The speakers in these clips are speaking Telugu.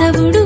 వాసవుడు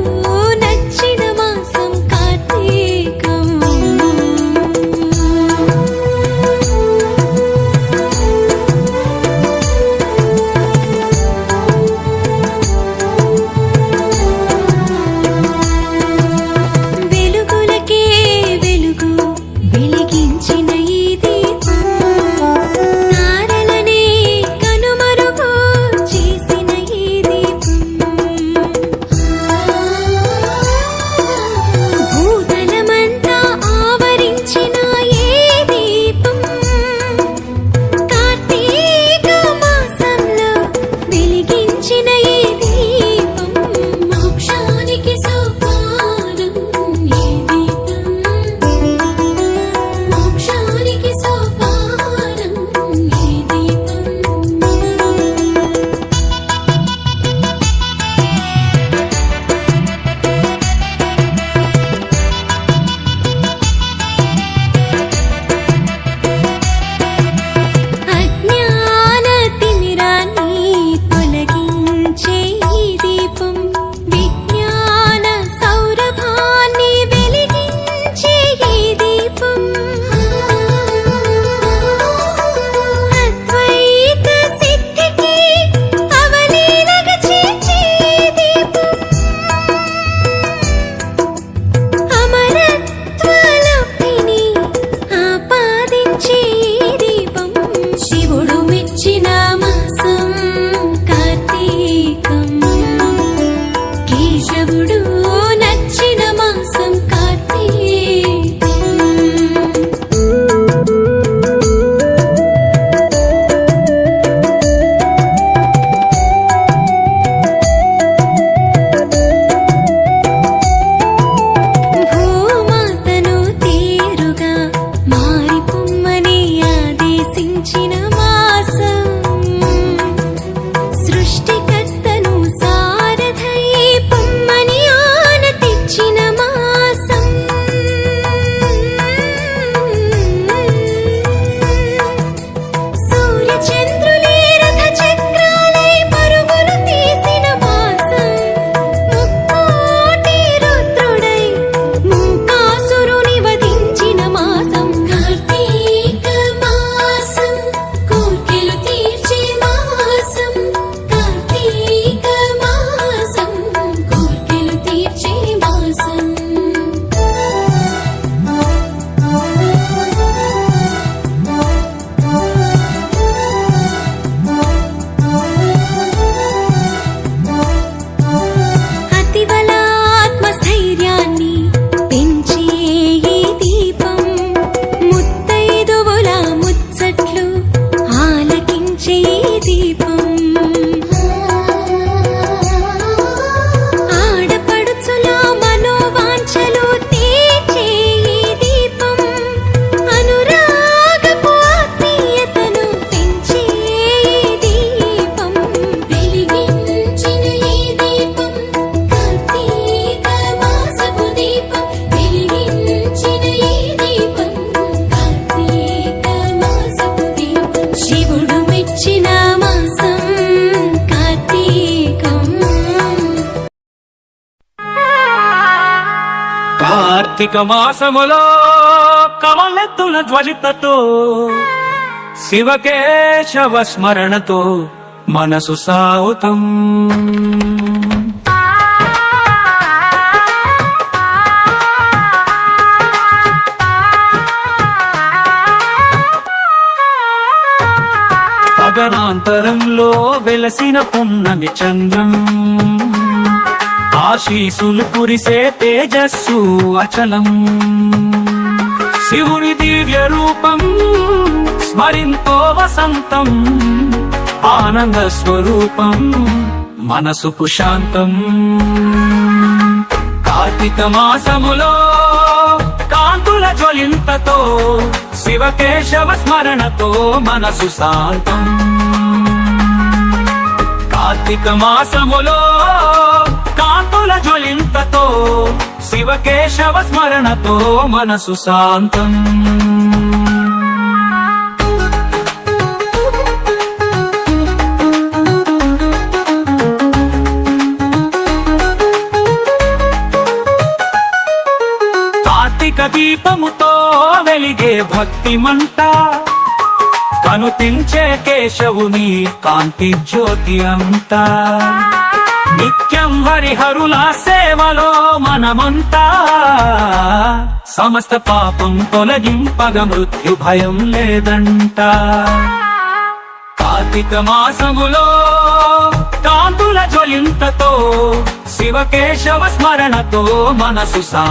కార్తీక మాసములో కమలెత్తుల ధ్వజితతో శివకేశవ స్మరణతో మనసు సాగుతం పగనాంతరంలో వెలసిన పున్నమి చంద్రం. ఆశీసులు కురిసే తేజస్సు అచలం. శివుని దివ్య రూపం స్మరింతో వసంతం ఆనంద స్వరూపం మనసుకు శాంతం కార్తీక మాసములో కాంతుల జ్వలింతతో శివకేశవ స్మరణతో మనసు శాంతం. కార్తీక మాసములో కాంతుల జ్వలింతతో శివకేశవ స్మరణతో మనసు శాంతం. కార్తీక దీపముతో వెలిగే భక్తి మంట కనుతించే కేశవుని కాంతి జ్యోతి అంతా. నిత్యం హరిహరుల సేవలో మనమంతా సమస్త పాపం తొలగింపగ మృత్యు భయం లేదంట. కార్తీక మాసములో కాంతుల జ్వలింతతో శివకేశవ స్మరణతో మనసు సా